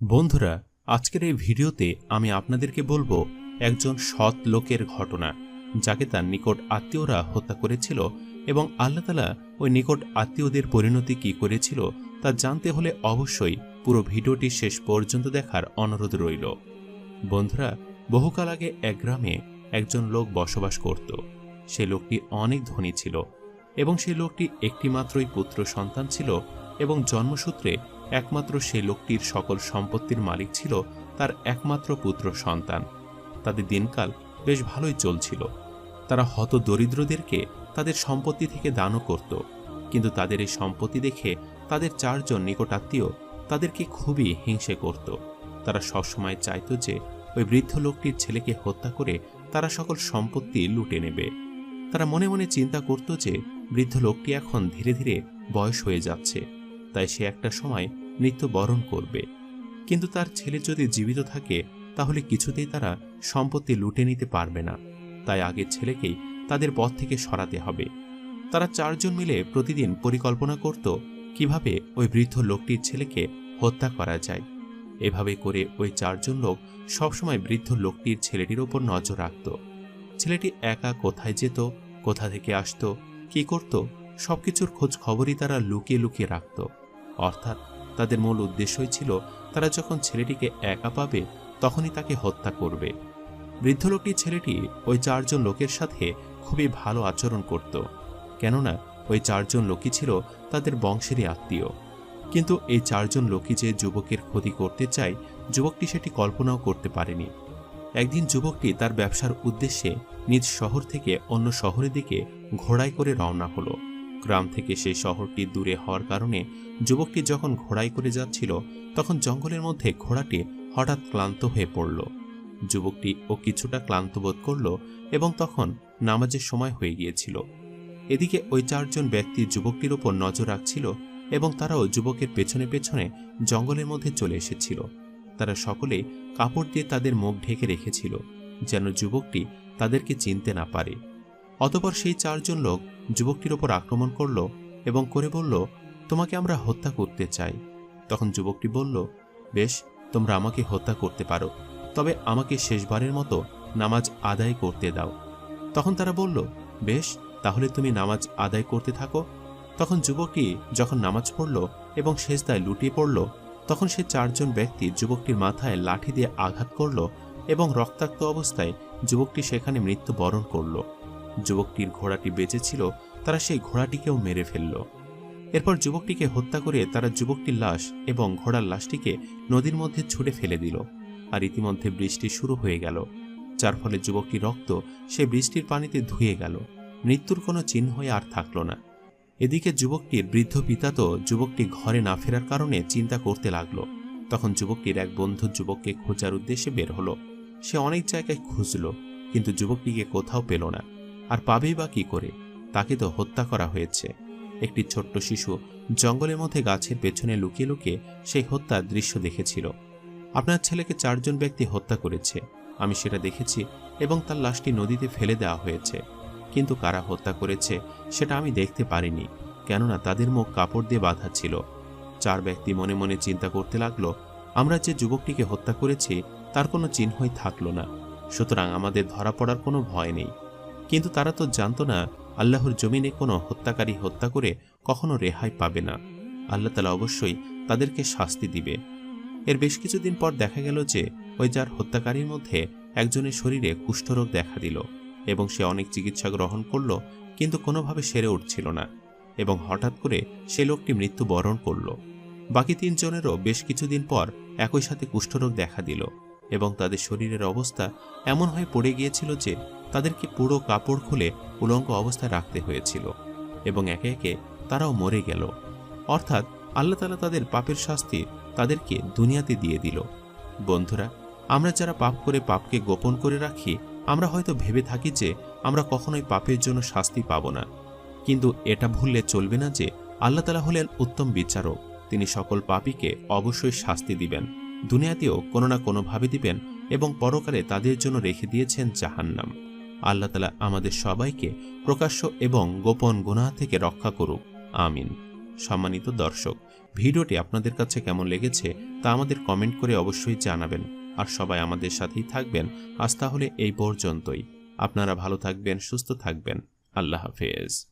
বন্ধুরা, আজকের এই ভিডিওতে আমি আপনাদেরকে বলব একজন সৎ লোকের ঘটনা, যাকে তার নিকট আত্মীয়রা হত্যা করেছিল এবং আল্লাহ তালা ওই নিকট আত্মীয়দের পরিণতি কি করেছিল তা জানতে হলে অবশ্যই পুরো ভিডিওটি শেষ পর্যন্ত দেখার অনুরোধ রইল। বন্ধুরা, বহুকাল আগে এক গ্রামে একজন লোক বসবাস করত। সে লোকটি অনেক ধনী ছিল এবং সেই লোকটি একটিমাত্রই পুত্র সন্তান ছিল এবং জন্মসূত্রে একমাত্র সেই লোকটির সকল সম্পত্তির মালিক ছিল তার একমাত্র পুত্র সন্তান। তাদের দিনকাল বেশ ভালোই চলছিল। তারা হত দরিদ্রদেরকে তাদের সম্পত্তি থেকে দানও করত, কিন্তু তাদের এই সম্পত্তি দেখে তাদের চারজন নিকটাত্মীয় তাদেরকে খুবই হিংসে করত। তারা সবসময় চাইত যে ওই বৃদ্ধ লোকটির ছেলেকে হত্যা করে তারা সকল সম্পত্তি লুটে নেবে। তারা মনে মনে চিন্তা করত যে বৃদ্ধ লোকটি এখন ধীরে ধীরে বয়স হয়ে যাচ্ছে, তাই সে একটা সময় মৃত্যুবরণ করবে। কিন্তু তার ছেলে যদি জীবিত থাকে, তাহলে কিছুতেই তারা সম্পত্তি লুটে নিতে পারবে না। তাই আগে ছেলেকেই তাদের পথ থেকে সরাতে হবে। তারা চারজন মিলে প্রতিদিন পরিকল্পনা করত কীভাবে ওই বৃদ্ধ লোকটির ছেলেকে হত্যা করা যায়। এভাবে করে ওই চারজন লোক সবসময় বৃদ্ধ লোকটির ছেলেটির ওপর নজর রাখত। ছেলেটি একা কোথায় যেত, কোথা থেকে আসতো, কি করত, সবকিছুর খোঁজ খবরই তারা লুকিয়ে লুকিয়ে রাখত। অর্থাৎ তাদের মূল উদ্দেশ্যই ছিল, তারা যখন ছেলেটিকে একা পাবে, তখনই তাকে হত্যা করবে। বৃদ্ধ লোকটি ছেলেটি ওই চারজন লোকের সাথে খুবই ভালো আচরণ করত। কেননা, ওই চারজন লোকই ছিল তাদের বংশেরই আত্মীয়। কিন্তু এই চারজন লোকই যে যুবকের ক্ষতি করতে চায়, যুবকটি সেটি কল্পনাও করতে পারেনি। একদিন যুবকটি তার ব্যবসার উদ্দেশ্যে নিজ শহর থেকে অন্য শহরের দিকে ঘোড়ায় করে রওনা হলো। গ্রাম থেকে সেই শহরটি দূরে হওয়ার কারণে যুবকটি যখন ঘোড়ায় করে যাচ্ছিল, তখন জঙ্গলের মধ্যে ঘোড়াটি হঠাৎ ক্লান্ত হয়ে পড়ল। যুবকটি ও কিছুটা ক্লান্ত বোধ করল এবং তখন নামাজের সময় হয়ে গিয়েছিল। এদিকে ওই চারজন ব্যক্তি যুবকটির ওপর নজর রাখছিল এবং তারাও যুবকের পেছনে পেছনে জঙ্গলের মধ্যে চলে এসেছিল। তারা সকলে কাপড় দিয়ে তাদের মুখ ঢেকে রেখেছিল, যেন যুবকটি তাদেরকে চিনতে না পারে। অতপর সেই চারজন লোক যুবকটির ওপর আক্রমণ করল এবং করে বলল, তোমাকে আমরা হত্যা করতে চাই। তখন যুবকটি বলল, বেশ, তোমরা আমাকে হত্যা করতে পারো, তবে আমাকে শেষবারের মতো নামাজ আদায় করতে দাও। তখন তারা বলল, বেশ, তাহলে তুমি নামাজ আদায় করতে থাকো। তখন যুবকটি যখন নামাজ পড়ল এবং শেষদায় লুটিয়ে পড়ল, তখন সে চারজন ব্যক্তি যুবকটির মাথায় লাঠি দিয়ে আঘাত করল এবং রক্তাক্ত অবস্থায় যুবকটি সেখানে মৃত্যুবরণ করল। যুবকটির ঘোড়াটি বেঁচেছিল, তারা সেই ঘোড়াটিকেও মেরে ফেলল। এরপর যুবকটিকে হত্যা করে তারা যুবকটির লাশ এবং ঘোড়ার লাশটিকে নদীর মধ্যে ছুটে ফেলে দিল আর ইতিমধ্যে বৃষ্টি শুরু হয়ে গেল, যার ফলে যুবকটির রক্ত সে বৃষ্টির পানিতে ধুয়ে গেল। মৃত্যুর কোনো চিহ্নই আর থাকল না। এদিকে যুবকটির বৃদ্ধ পিতা তো যুবকটি ঘরে না ফেরার কারণে চিন্তা করতে লাগল। তখন যুবকটির এক বন্ধু যুবককে খোঁজার উদ্দেশ্যে বের হলো। সে অনেক জায়গায় খুঁজল, কিন্তু যুবকটিকে কোথাও পেল না। আর পাবেই বা কি করে? তাকে তো হত্যা করা হয়েছে। একটি ছোট্ট শিশু জঙ্গলের মধ্যে গাছের পেছনে লুকিয়ে লুকিয়ে সেই হত্যার দৃশ্য দেখেছিল। আপনার ছেলেকে চারজন ব্যক্তি হত্যা করেছে। আমি সেটা দেখেছি এবং তার লাশটি নদীতে ফেলে দেওয়া হয়েছে। কিন্তু কারা হত্যা করেছে সেটা আমি দেখতে পারিনি, কেননা তাদের মুখ কাপড় দিয়ে বাঁধা ছিল। চার ব্যক্তি মনে মনে চিন্তা করতে লাগল, আমরা যে যুবকটিকে হত্যা করেছি তার কোনো চিহ্নই থাকল না। সুতরাং আমাদের ধরা পড়ার কোনো ভয় নেই। কিন্তু তারা তো জানতো না, আল্লাহর জমিনে কোনো হত্যাকারী হত্যা করে কখনো রেহাই পাবে না। আল্লাহ তালা অবশ্যই তাদেরকে শাস্তি দিবে। এর বেশ কিছুদিন পর দেখা গেল যে, ওই যার হত্যাকারীর মধ্যে একজনের শরীরে কুষ্ঠরোগ দেখা দিল এবং সে অনেক চিকিৎসা গ্রহণ করল, কিন্তু কোনোভাবে সেরে উঠছিল না এবং হঠাৎ করে সে লোকটি মৃত্যুবরণ করল। বাকি তিনজনেরও বেশ কিছুদিন পর একই সাথে কুষ্ঠরোগ দেখা দিল এবং তাদের শরীরের অবস্থা এমন হয়ে পড়ে গিয়েছিল যে তাদেরকে পুরো কাপড় খুলে উলঙ্গ অবস্থায় রাখতে হয়েছিল এবং একে একে তারাও মরে গেল। অর্থাৎ আল্লাহ তালা তাদের পাপের শাস্তি তাদেরকে দুনিয়াতে দিয়ে দিল। বন্ধুরা, আমরা যারা পাপ করে পাপকে গোপন করে রাখি, আমরা হয়তো ভেবে থাকি যে আমরা কখনোই পাপের জন্য শাস্তি পাব না। কিন্তু এটা ভুললে চলবে না যে আল্লাহ তালা হলেন উত্তম বিচারক। তিনি সকল পাপীকে অবশ্যই শাস্তি দিবেন, দুনিয়াতেও কোনো না কোনোভাবে দিবেন এবং পরকালে তাদের জন্য রেখে দিয়েছেন জাহান্নাম। আল্লাহ তালা আমাদের সবাইকে প্রকাশ্য এবং গোপন গুণা থেকে রক্ষা করুক। আমিন। সম্মানিত দর্শক, ভিডিওটি আপনাদের কাছে কেমন লেগেছে তা আমাদের কমেন্ট করে অবশ্যই জানাবেন। আর সবাই আমাদের সাথেই থাকবেন, আজ তাহলে এই পর্যন্তই। আপনারা ভালো থাকবেন, সুস্থ থাকবেন। আল্লাহ হাফেজ।